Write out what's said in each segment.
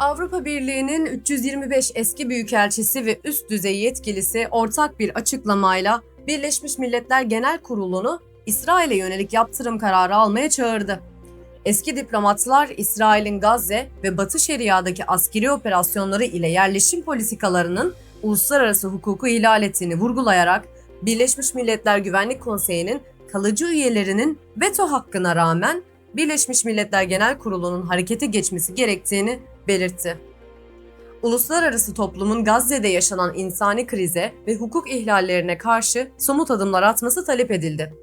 Avrupa Birliği'nin 325 eski büyükelçisi ve üst düzey yetkilisi ortak bir açıklamayla Birleşmiş Milletler Genel Kurulu'nu İsrail'e yönelik yaptırım kararı almaya çağırdı. Eski diplomatlar İsrail'in Gazze ve Batı Şeria'daki askeri operasyonları ile yerleşim politikalarının uluslararası hukuku ihlal ettiğini vurgulayarak Birleşmiş Milletler Güvenlik Konseyi'nin kalıcı üyelerinin veto hakkına rağmen Birleşmiş Milletler Genel Kurulu'nun harekete geçmesi gerektiğini belirtti. Uluslararası toplumun Gazze'de yaşanan insani krize ve hukuk ihlallerine karşı somut adımlar atması talep edildi.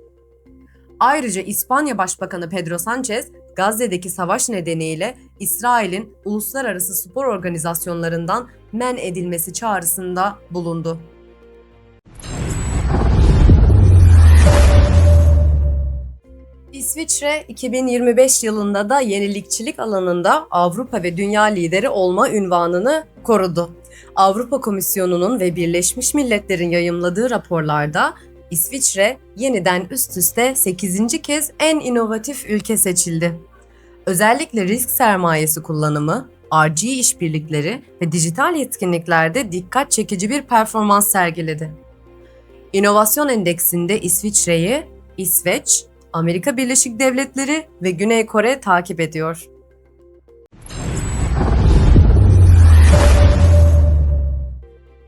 Ayrıca İspanya Başbakanı Pedro Sanchez, Gazze'deki savaş nedeniyle İsrail'in uluslararası spor organizasyonlarından men edilmesi çağrısında bulundu. İsviçre 2025 yılında da yenilikçilik alanında Avrupa ve dünya lideri olma ünvanını korudu. Avrupa Komisyonu'nun ve Birleşmiş Milletler'in yayımladığı raporlarda İsviçre yeniden üst üste 8. kez en inovatif ülke seçildi. Özellikle risk sermayesi kullanımı, RG işbirlikleri ve dijital yetkinliklerde dikkat çekici bir performans sergiledi. İnovasyon Endeksinde İsviçre'yi İsveç, Amerika Birleşik Devletleri ve Güney Kore takip ediyor.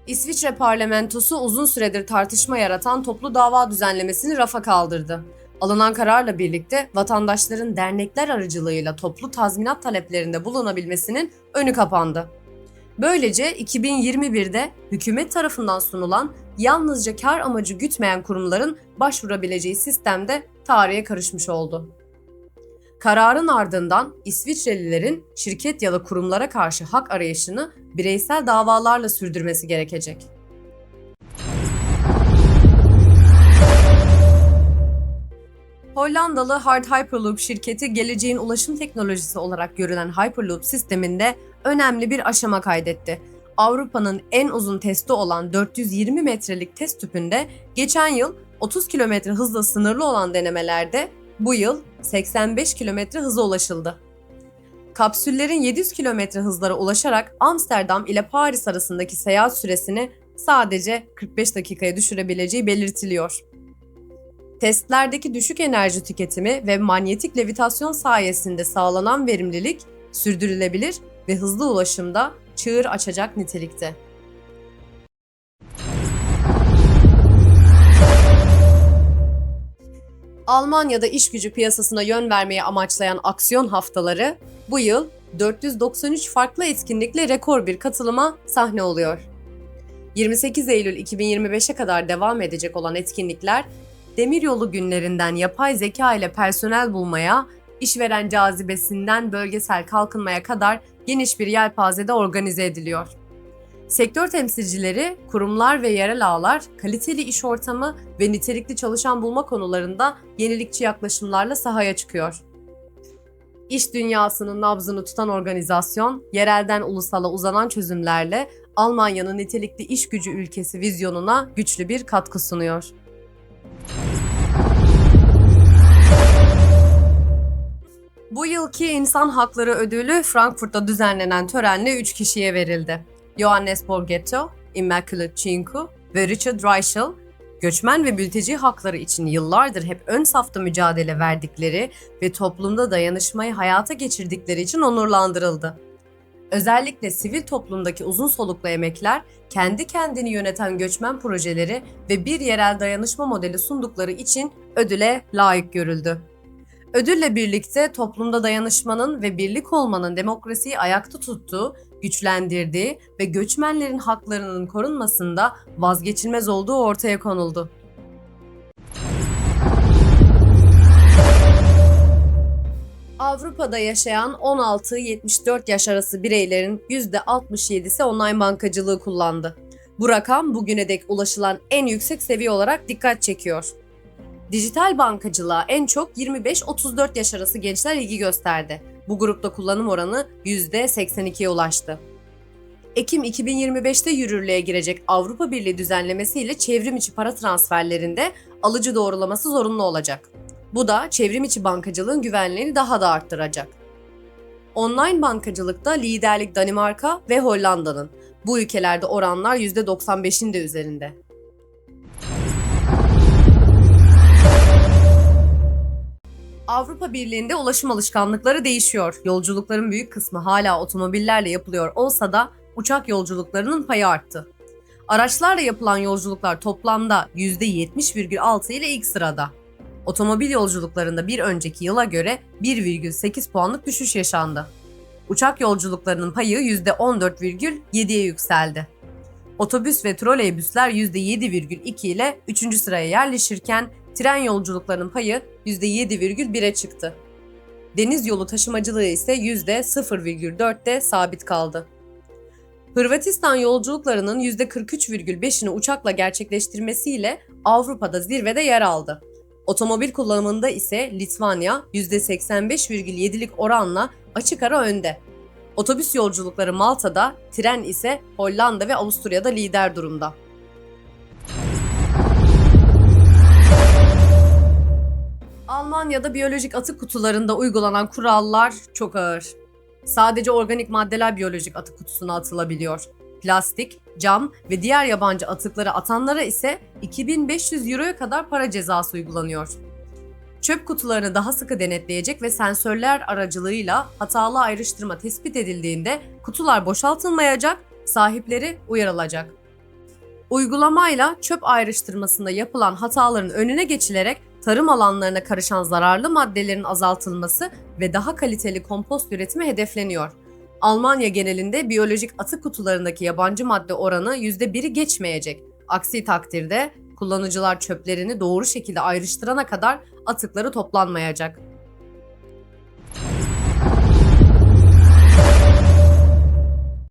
İsviçre parlamentosu uzun süredir tartışma yaratan toplu dava düzenlemesini rafa kaldırdı. Alınan kararla birlikte vatandaşların dernekler aracılığıyla toplu tazminat taleplerinde bulunabilmesinin önü kapandı. Böylece 2021'de hükümet tarafından sunulan yalnızca kar amacı gütmeyen kurumların başvurabileceği sistemde tarihe karışmış oldu. Kararın ardından İsviçrelilerin şirket ya da kurumlara karşı hak arayışını bireysel davalarla sürdürmesi gerekecek. Hollandalı Hard Hyperloop şirketi geleceğin ulaşım teknolojisi olarak görülen Hyperloop sisteminde önemli bir aşama kaydetti. Avrupa'nın en uzun testi olan 420 metrelik test tüpünde geçen yıl 30 km hızla sınırlı olan denemelerde bu yıl 85 km hıza ulaşıldı. Kapsüllerin 700 km hızlara ulaşarak Amsterdam ile Paris arasındaki seyahat süresini sadece 45 dakikaya düşürebileceği belirtiliyor. Testlerdeki düşük enerji tüketimi ve manyetik levitasyon sayesinde sağlanan verimlilik sürdürülebilir ve hızlı ulaşımda çığır açacak nitelikte. Almanya'da iş gücü piyasasına yön vermeye amaçlayan aksiyon haftaları bu yıl 493 farklı etkinlikle rekor bir katılıma sahne oluyor. 28 Eylül 2025'e kadar devam edecek olan etkinlikler demiryolu günlerinden yapay zeka ile personel bulmaya, işveren cazibesinden bölgesel kalkınmaya kadar geniş bir yelpazede organize ediliyor. Sektör temsilcileri, kurumlar ve yerel ağlar kaliteli iş ortamı ve nitelikli çalışan bulma konularında yenilikçi yaklaşımlarla sahaya çıkıyor. İş dünyasının nabzını tutan organizasyon, yerelden ulusala uzanan çözümlerle Almanya'nın nitelikli iş gücü ülkesi vizyonuna güçlü bir katkı sunuyor. Yılki İnsan Hakları Ödülü Frankfurt'ta düzenlenen törenle 3 kişiye verildi. Johannes Borgetto, Immaculate Cinku ve Richard Reichel, göçmen ve mülteci hakları için yıllardır hep ön safta mücadele verdikleri ve toplumda dayanışmayı hayata geçirdikleri için onurlandırıldı. Özellikle sivil toplumdaki uzun soluklu emekler, kendi kendini yöneten göçmen projeleri ve bir yerel dayanışma modeli sundukları için ödüle layık görüldü. Ödülle birlikte toplumda dayanışmanın ve birlik olmanın demokrasiyi ayakta tuttuğu, güçlendirdiği ve göçmenlerin haklarının korunmasında vazgeçilmez olduğu ortaya konuldu. Avrupa'da yaşayan 16-74 yaş arası bireylerin %67'si online bankacılığı kullandı. Bu rakam bugüne dek ulaşılan en yüksek seviye olarak dikkat çekiyor. Dijital bankacılığa en çok 25-34 yaş arası gençler ilgi gösterdi. Bu grupta kullanım oranı %82'ye ulaştı. Ekim 2025'te yürürlüğe girecek Avrupa Birliği düzenlemesiyle çevrim içi para transferlerinde alıcı doğrulaması zorunlu olacak. Bu da çevrim içi bankacılığın güvenliğini daha da arttıracak. Online bankacılıkta liderlik Danimarka ve Hollanda'nın. Bu ülkelerde oranlar %95'in de üzerinde. Avrupa Birliği'nde ulaşım alışkanlıkları değişiyor. Yolculukların büyük kısmı hala otomobillerle yapılıyor olsa da uçak yolculuklarının payı arttı. Araçlarla yapılan yolculuklar toplamda %70,6 ile ilk sırada. Otomobil yolculuklarında bir önceki yıla göre 1,8 puanlık düşüş yaşandı. Uçak yolculuklarının payı %14,7'ye yükseldi. Otobüs ve troleybüsler %7,2 ile 3. sıraya yerleşirken tren yolculuklarının payı %7,1'e çıktı. Deniz yolu taşımacılığı ise %0,4'te sabit kaldı. Hırvatistan yolculuklarının %43,5'ini uçakla gerçekleştirmesiyle Avrupa'da zirvede yer aldı. Otomobil kullanımında ise Litvanya %85,7'lik oranla açık ara önde. Otobüs yolculukları Malta'da, tren ise Hollanda ve Avusturya'da lider durumda. Almanya'da biyolojik atık kutularında uygulanan kurallar çok ağır. Sadece organik maddeler biyolojik atık kutusuna atılabiliyor. Plastik, cam ve diğer yabancı atıkları atanlara ise 2500 euroya kadar para cezası uygulanıyor. Çöp kutularını daha sıkı denetleyecek ve sensörler aracılığıyla hatalı ayrıştırma tespit edildiğinde kutular boşaltılmayacak, sahipleri uyarılacak. Uygulamayla çöp ayrıştırmasında yapılan hataların önüne geçilerek tarım alanlarına karışan zararlı maddelerin azaltılması ve daha kaliteli kompost üretimi hedefleniyor. Almanya genelinde biyolojik atık kutularındaki yabancı madde oranı %1'i geçmeyecek. Aksi takdirde kullanıcılar çöplerini doğru şekilde ayrıştırana kadar atıkları toplanmayacak.